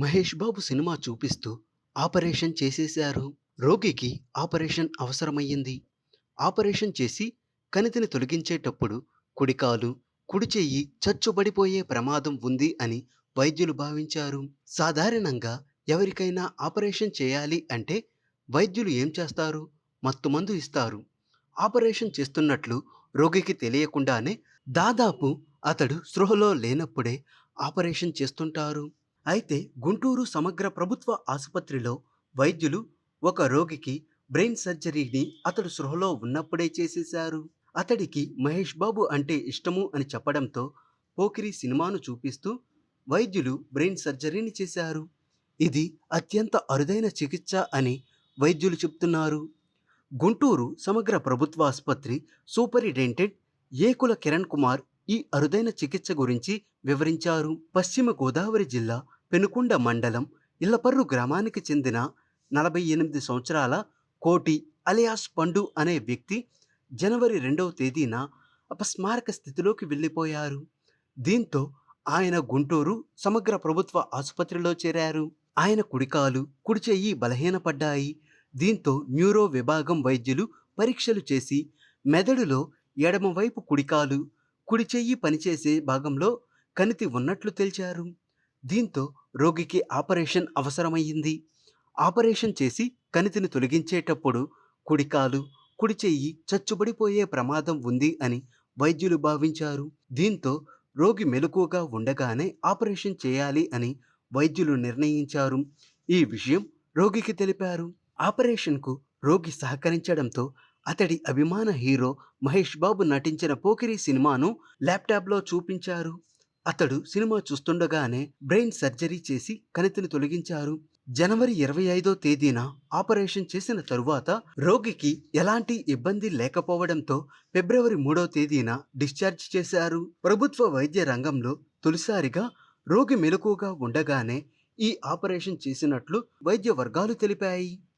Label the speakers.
Speaker 1: Mahesh Babu cinema చూపిస్తూ operation చేసేశారు. రోగికి ఆపరేషన్ అవసరమయ్యింది. ఆపరేషన్ చేసి కణితిని తొలగించేటప్పుడు కుడికాలు కుడి చెయ్యి చచ్చుబడిపోయే ప్రమాదం ఉంది అని వైద్యులు భావించారు. సాధారణంగా ఎవరికైనా ఆపరేషన్ చేయాలి అంటే వైద్యులు ఏం చేస్తారు? మత్తుమందు ఇస్తారు. ఆపరేషన్ చేస్తున్నట్లు రోగికి తెలియకుండానే దాదాపు అతడు స్పృహలో లేనప్పుడే ఆపరేషన్ చేస్తుంటారు. అయితే గుంటూరు సమగ్ర ప్రభుత్వ ఆసుపత్రిలో వైద్యులు ఒక రోగికి బ్రెయిన్ సర్జరీని అతడు సృహలో ఉన్నప్పుడే చేసేశారు. అతడికి మహేష్ బాబు అంటే ఇష్టము అని చెప్పడంతో పోకిరి సినిమాను చూపిస్తూ వైద్యులు బ్రెయిన్ సర్జరీని చేశారు. ఇది అత్యంత అరుదైన చికిత్స అని వైద్యులు చెప్తున్నారు. గుంటూరు సమగ్ర ప్రభుత్వ ఆసుపత్రి సూపరింటెండెంట్ ఏకుల కిరణ్ కుమార్ ఈ అరుదైన చికిత్స గురించి వివరించారు. పశ్చిమ గోదావరి జిల్లా పెనుకొండ మండలం ఇల్లపర్రు గ్రామానికి చెందిన నలభై ఎనిమిది సంవత్సరాల కోటి అలియాస్ పండు అనే వ్యక్తి జనవరి రెండవ తేదీన అపస్మారక స్థితిలోకి వెళ్ళిపోయారు. దీంతో ఆయన గుంటూరు సమగ్ర ప్రభుత్వ ఆసుపత్రిలో చేరారు. ఆయన కుడికాలు కుడి చెయ్యి బలహీనపడ్డాయి. దీంతో న్యూరో విభాగం వైద్యులు పరీక్షలు చేసి మెదడులో ఎడమవైపు కుడికాలు కుడి చెయ్యి పనిచేసే భాగంలో కణితి ఉన్నట్లు తేల్చారు. దీంతో రోగికి ఆపరేషన్ అవసరమయ్యింది. ఆపరేషన్ చేసి కణితిని తొలగించేటప్పుడు కుడికాలు కుడి చెయ్యి చచ్చుబడిపోయే ప్రమాదం ఉంది అని వైద్యులు భావించారు. దీంతో రోగి మెలకువగా ఉండగానే ఆపరేషన్ చేయాలి అని వైద్యులు నిర్ణయించారు. ఈ విషయం రోగికి తెలిపారు. ఆపరేషన్కు రోగి సహకరించడంతో అతడి అభిమాన హీరో మహేష్ బాబు నటించిన పోకిరి సినిమాను ల్యాప్టాప్లో చూపించారు. అతడు సినిమా చూస్తుండగానే బ్రెయిన్ సర్జరీ చేసి కణితిని తొలగించారు. జనవరి ఇరవై ఐదో తేదీన ఆపరేషన్ చేసిన తరువాత రోగికి ఎలాంటి ఇబ్బంది లేకపోవడంతో ఫిబ్రవరి మూడో తేదీన డిశ్చార్జ్ చేశారు. ప్రభుత్వ వైద్య రంగంలో తొలిసారిగా రోగి మెలకుగా ఉండగానే ఈ ఆపరేషన్ చేసినట్లు వైద్య వర్గాలు తెలిపాయి.